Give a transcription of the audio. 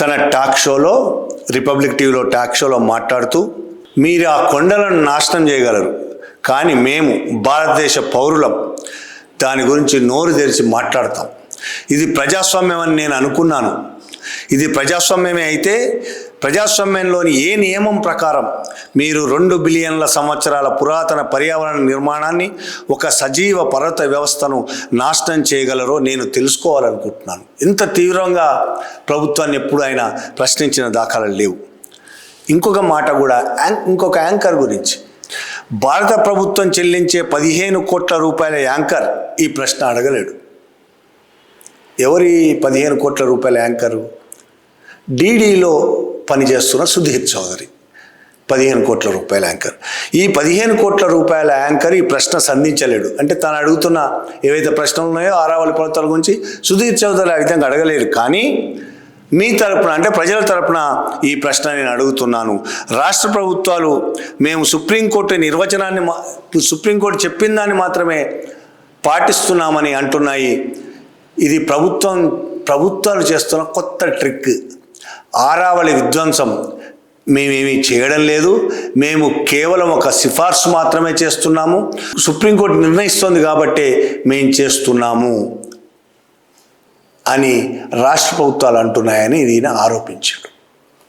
తన టాక్ షోలో రిపబ్లిక్ టీవీలో టాక్ షోలో మాట్లాడుతూ మీరు ఆ కొండలను నాశనం చేయగలరు. కానీ మేము భారతదేశ పౌరులం. దాని గురించి నోరు తెరిచి మాట్లాడతాం. ఇది ప్రజాస్వామ్యం అని నేను అనుకున్నాను. ఇది ప్రజాస్వామ్యమే అయితే ప్రజాస్వామ్యంలోని ఏ నియమం ప్రకారం మీరు రెండు బిలియన్ల సంవత్సరాల పురాతన పర్యావరణ నిర్మాణాన్ని ఒక సజీవ పర్వత వ్యవస్థను నాశనం చేయగలరో నేను తెలుసుకోవాలనుకుంటున్నాను. ఇంత తీవ్రంగా ప్రభుత్వాన్ని ఎప్పుడు ఆయన ప్రశ్నించిన దాఖలాలు లేవు. ఇంకొక మాట కూడా యాం- ఇంకొక యాంకర్ గురించి. భారత ప్రభుత్వం చెల్లించే పదిహేను కోట్ల రూపాయల యాంకర్ ఈ ప్రశ్న అడగలేడు. ఎవరి పదిహేను కోట్ల రూపాయల యాంకరు? డీడీలో పనిచేస్తున్న సుధీర్ చౌదరి. పదిహేను కోట్ల రూపాయల యాంకర్. ఈ పదిహేను కోట్ల రూపాయల యాంకర్ ఈ ప్రశ్న సంధించలేడు. అంటే తను అడుగుతున్న ఏవైతే ప్రశ్నలు ఉన్నాయో ఆరావళి పర్వతాల గురించి సుధీర్ చౌదరి ఆ విధంగా అడగలేరు. కానీ మీ తరపున అంటే ప్రజల తరపున ఈ ప్రశ్న నేను అడుగుతున్నాను. రాష్ట్ర ప్రభుత్వాలు మేము సుప్రీంకోర్టు నిర్వచనాన్ని మా సుప్రీంకోర్టు చెప్పిన దాన్ని మాత్రమే పాటిస్తున్నామని అంటున్నాయి. ఇది ప్రభుత్వం ప్రభుత్వాలు చేస్తున్న కొత్త ట్రిక్. ఆరావళి విధ్వంసం మేమేమీ చేయడం లేదు. మేము కేవలం ఒక సిఫార్సు మాత్రమే చేస్తున్నాము. సుప్రీంకోర్టు నిర్ణయిస్తోంది కాబట్టే మేము చేస్తున్నాము అని రాష్ట్ర ప్రభుత్వాలు అంటున్నాయని ఈయన ఆరోపించాడు